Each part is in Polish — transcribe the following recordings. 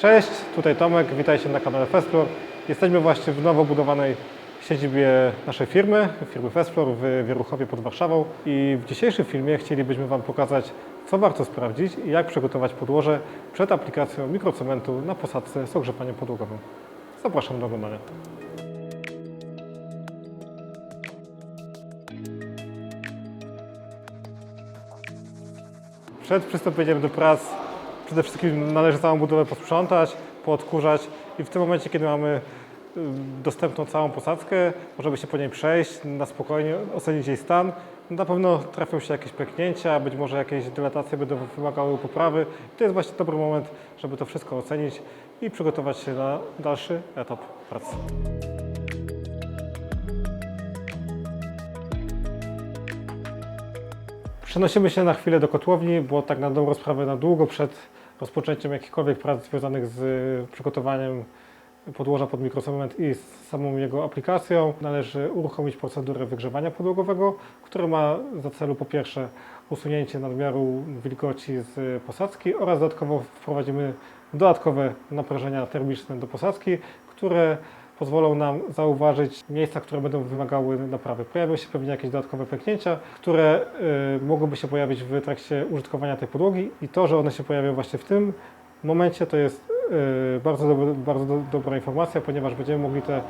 Cześć, tutaj Tomek, witajcie na kanale Festfloor. Jesteśmy właśnie w nowo budowanej siedzibie naszej firmy, firmy Festfloor w Wieruchowie pod Warszawą i w dzisiejszym filmie chcielibyśmy Wam pokazać, co warto sprawdzić i jak przygotować podłoże przed aplikacją mikrocementu na posadzce z ogrzewaniem podłogowym. Zapraszam do oglądania. Przed przystąpieniem do prac przede wszystkim należy całą budowę posprzątać, poodkurzać i w tym momencie, kiedy mamy y, dostępną całą posadzkę, możemy się po niej przejść, na spokojnie ocenić jej stan. Na pewno trafią się jakieś pęknięcia, być może jakieś dylatacje będą wymagały poprawy. To jest właśnie dobry moment, żeby to wszystko ocenić i przygotować się na dalszy etap pracy. Przenosimy się na chwilę do kotłowni, bo tak na dobrą sprawę na długo przed rozpoczęciem jakichkolwiek prac związanych z przygotowaniem podłoża pod mikrocement i z samą jego aplikacją należy uruchomić procedurę wygrzewania podłogowego, która ma za celu po pierwsze usunięcie nadmiaru wilgoci z posadzki oraz dodatkowo wprowadzimy dodatkowe naprężenia termiczne do posadzki, które pozwolą nam zauważyć miejsca, które będą wymagały naprawy. Pojawią się pewnie jakieś dodatkowe pęknięcia, które y, mogłyby się pojawić w trakcie użytkowania tej podłogi i to, że one się pojawią właśnie w tym momencie, to jest y, bardzo, bardzo do, dobra informacja, ponieważ będziemy mogli te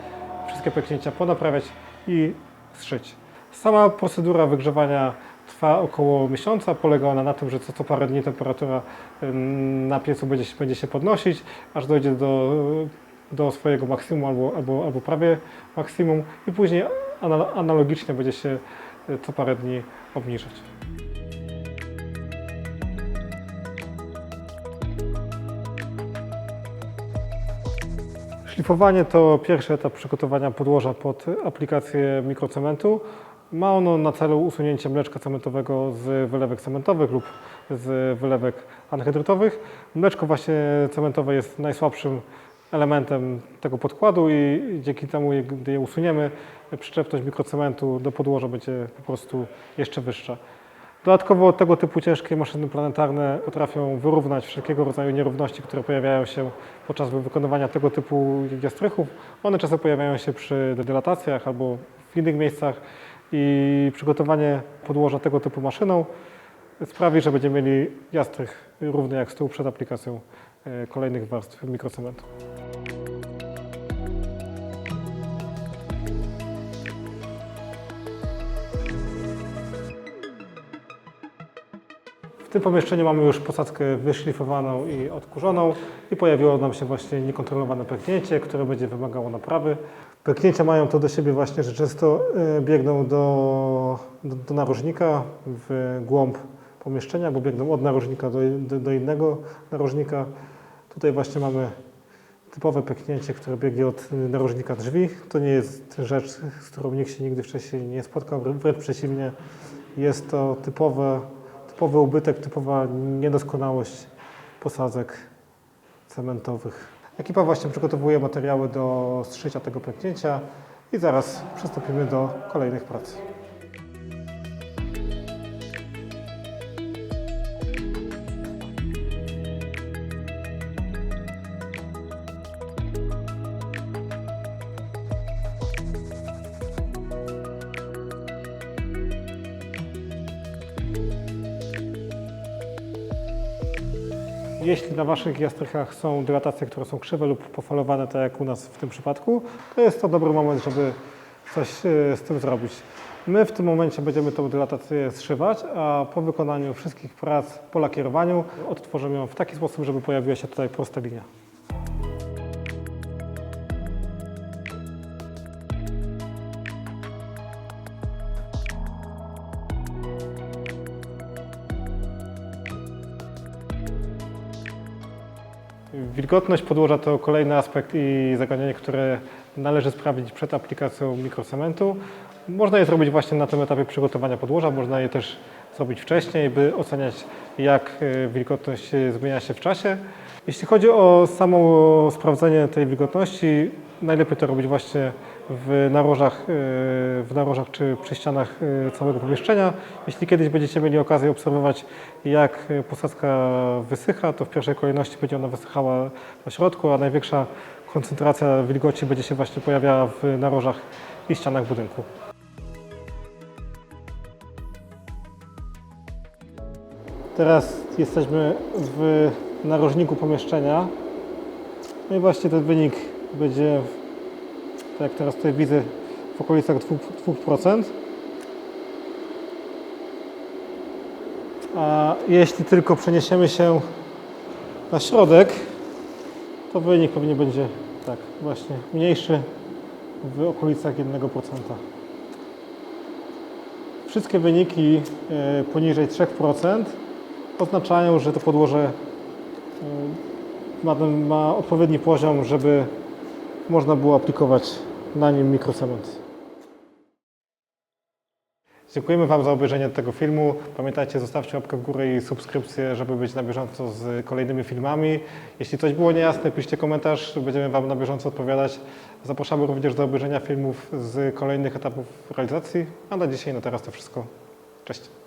wszystkie pęknięcia ponaprawiać i zszyć. Sama procedura wygrzewania trwa około miesiąca. Polega ona na tym, że co, co parę dni temperatura y, na piecu będzie się, będzie się podnosić, aż dojdzie do do swojego maksimum albo, albo, albo prawie maksimum i później anal- analogicznie będzie się y, co parę dni obniżać. Szlifowanie to pierwszy etap przygotowania podłoża pod aplikację mikrocementu. Ma ono na celu usunięcie mleczka cementowego z wylewek cementowych lub z wylewek anhydrytowych. Mleczko właśnie cementowe jest najsłabszym elementem tego podkładu i dzięki temu, gdy je usuniemy, przyczepność mikrocementu do podłoża będzie po prostu jeszcze wyższa. Dodatkowo tego typu ciężkie maszyny planetarne potrafią wyrównać wszelkiego rodzaju nierówności, które pojawiają się podczas wykonywania tego typu jastrychów. One czasem pojawiają się przy dylatacjach albo w innych miejscach i przygotowanie podłoża tego typu maszyną sprawi, że będziemy mieli jastrych równy jak stół przed aplikacją e, kolejnych warstw mikrocementu. Tym pomieszczeniu mamy już posadzkę wyszlifowaną i odkurzoną i pojawiło nam się właśnie niekontrolowane pęknięcie, które będzie wymagało naprawy. Pęknięcia mają to do siebie właśnie, że często e, biegną do, do, do narożnika w głąb pomieszczenia, bo biegną od narożnika do, do, do innego narożnika. Tutaj właśnie mamy typowe pęknięcie, które biegnie od narożnika drzwi. To nie jest rzecz, z którą nikt się nigdy wcześniej nie spotkał, wrę- wręcz przeciwnie. Jest to typowe, typowy ubytek, typowa niedoskonałość posadzek cementowych. Ekipa właśnie przygotowuje materiały do zszycia tego pęknięcia i zaraz przystąpimy do kolejnych prac. Jeśli na Waszych jastrychach są dylatacje, które są krzywe lub pofalowane, tak jak u nas w tym przypadku, to jest to dobry moment, żeby coś e, z tym zrobić. My w tym momencie będziemy tą dylatację zszywać, a po wykonaniu wszystkich prac po lakierowaniu odtworzymy ją w taki sposób, żeby pojawiła się tutaj prosta linia. Wilgotność podłoża to kolejny aspekt i zagadnienie, które należy sprawdzić przed aplikacją mikrocementu. Można je zrobić właśnie na tym etapie przygotowania podłoża, można je też zrobić wcześniej, by oceniać jak e, wilgotność e, zmienia się w czasie. Jeśli chodzi o samo sprawdzenie tej wilgotności, najlepiej to robić właśnie w narożach, e, w narożach czy przy ścianach e, całego pomieszczenia. Jeśli kiedyś będziecie mieli okazję obserwować, jak posadzka wysycha, to w pierwszej kolejności będzie ona wysychała na środku, a największa koncentracja wilgoci będzie się właśnie pojawiała w narożach i ścianach budynku. Teraz jesteśmy w narożniku pomieszczenia. No i właśnie ten wynik będzie, tak jak teraz tutaj widzę, w okolicach 2%. 2%. A jeśli tylko przeniesiemy się na środek, to wynik pewnie będzie tak właśnie mniejszy w okolicach 1%. Wszystkie wyniki e, poniżej 3% oznaczają, że to podłoże y, ma, ma odpowiedni poziom, żeby można było aplikować na nim mikrocement. Dziękujemy Wam za obejrzenie tego filmu. Pamiętajcie, zostawcie łapkę w górę i subskrypcję, żeby być na bieżąco z kolejnymi filmami. Jeśli coś było niejasne, piszcie komentarz, będziemy Wam na bieżąco odpowiadać. Zapraszamy również do obejrzenia filmów z kolejnych etapów realizacji. A na dzisiaj, na teraz to wszystko. Cześć.